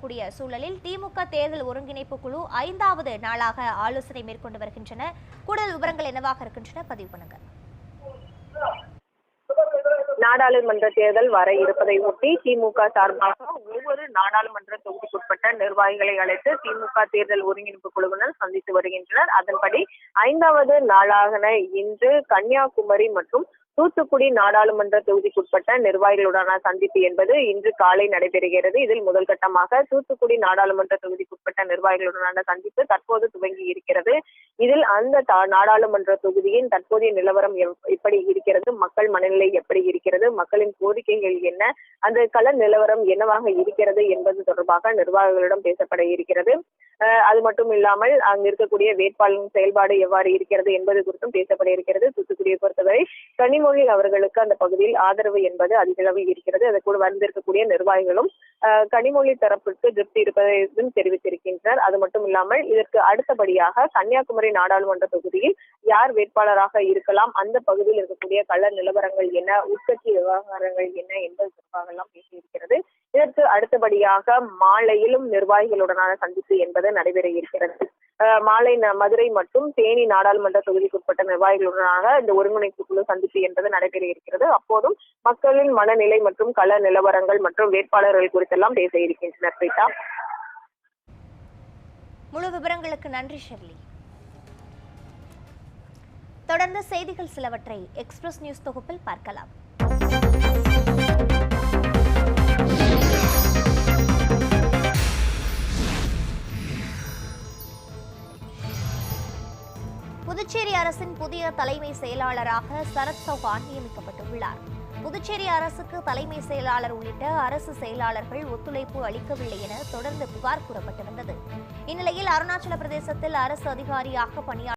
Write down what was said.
இருக்கக்கூடிய சூழலில் திமுக தேர்தல் ஒருங்கிணைப்பு குழு ஐந்தாவது நாளாக ஆலோசனை மேற்கொண்டு வருகின்றன. கூடுதல் விவரங்கள் என்னவாக இருக்கின்றன? பதிவு பண்ணுங்கள் நாடாளுமன்ற தேர்தல் வர இருப்பதை ஒட்டி திமுக சார்பாக ஒவ்வொரு நாடாளுமன்ற தொகுதிக்குட்பட்ட நிர்வாகிகளை அழைத்து திமுக தேர்தல் ஒருங்கிணைப்பு குழுவினர் சந்தித்து வருகின்றனர். அதன்படி ஐந்தாவது நாளாக இன்று கன்னியாகுமரி மற்றும் தூத்துக்குடி நாடாளுமன்ற தொகுதிக்குட்பட்ட நிர்வாகிகளுடனான சந்திப்பு என்பது இன்று காலை நடைபெறுகிறது. இதில் முதல் கட்டமாக தூத்துக்குடி நாடாளுமன்ற தொகுதிக்குட்பட்ட நிர்வாகிகளுடனான சந்திப்பு தற்போது துவங்கி இருக்கிறது. இதில் அந்த நாடாளுமன்ற தொகுதியின் தற்போதைய நிலவரம் எப்படி இருக்கிறது? மக்கள் மனநிலை எப்படி இருக்கிறது? இருக்கிறது மக்களின் கோரிக்கைகள் என்ன? அந்த கள நிலவரம் என்னவாக இருக்கிறது என்பது தொடர்பாக நிர்வாகிகளிடம் பேசப்பட இருக்கிறது. அது மட்டும் இல்லாமல் அங்கு இருக்கக்கூடிய வேட்பாளரின் செயல்பாடு எவ்வாறு இருக்கிறது என்பது குறித்தும் பேசப்பட இருக்கிறது. தூத்துக்குடியை பொறுத்தவரை கனிமொழி அவர்களுக்கு அந்த பகுதியில் ஆதரவு என்பது அதிகளவில் இருக்கிறது. அது கூட வந்திருக்கக்கூடிய நிர்வாகிகளும் கனிமொழி தரப்பிற்கு திருப்தி இருப்பதையும் தெரிவித்திருக்கின்றனர் அது மட்டும் இல்லாமல் இதற்கு அடுத்தபடியாக கன்னியாகுமரி நாடாளுமன்ற தொகுதியில் யார் வேட்பாளராக இருக்கலாம் அந்த பகுதியில் இருக்கக்கூடிய கள்ள நிலவரங்கள் என்ன உட்கட்சி விவகாரங்கள் என்ன என்பது தொடர்பாக எல்லாம் பேசியிருக்கிறது. இதற்கு அடுத்தபடியாக மாலையிலும் நிர்வாகிகளுடனான சந்திப்பு என்பது நடைபெற இருக்கிறது. மாலை மதுரை மற்றும் தேனி நாடாளுமன்ற தொகுதிக்குட்பட்ட நிர்வாகிகளுடனான இந்த ஒருங்கிணைப்பு குழு சந்திப்பு என்பது நடைபெற இருக்கிறது. அப்போதும் மக்களின் மனநிலை மற்றும் கள நிலவரங்கள் மற்றும் வேட்பாளர்கள் குறித்தெல்லாம் பேச இருக்கின்றனர் பிரீதா. முழு விவரங்களுக்கு நன்றி ஷெர்லி. தொடர்ந்து செய்திகள் சிலவற்றை எக்ஸ்பிரஸ் நியூஸ் தொகுப்பில் பார்க்கலாம். புதுச்சேரி அரசின் புதிய தலைமை செயலாளராக சரத் சௌஹான் நியமிக்கப்பட்டுள்ளார். புதுச்சேரி அரசுக்கு தலைமை செயலாளர் உள்ளிட்ட அரசு செயலாளர்கள் ஒத்துழைப்பு அளிக்கவில்லை என தொடர்ந்து புகார் கூறப்பட்டு வந்தது இந்நிலையில் அருணாச்சல பிரதேசத்தில் அரசு அதிகாரியாக பணியாற்ற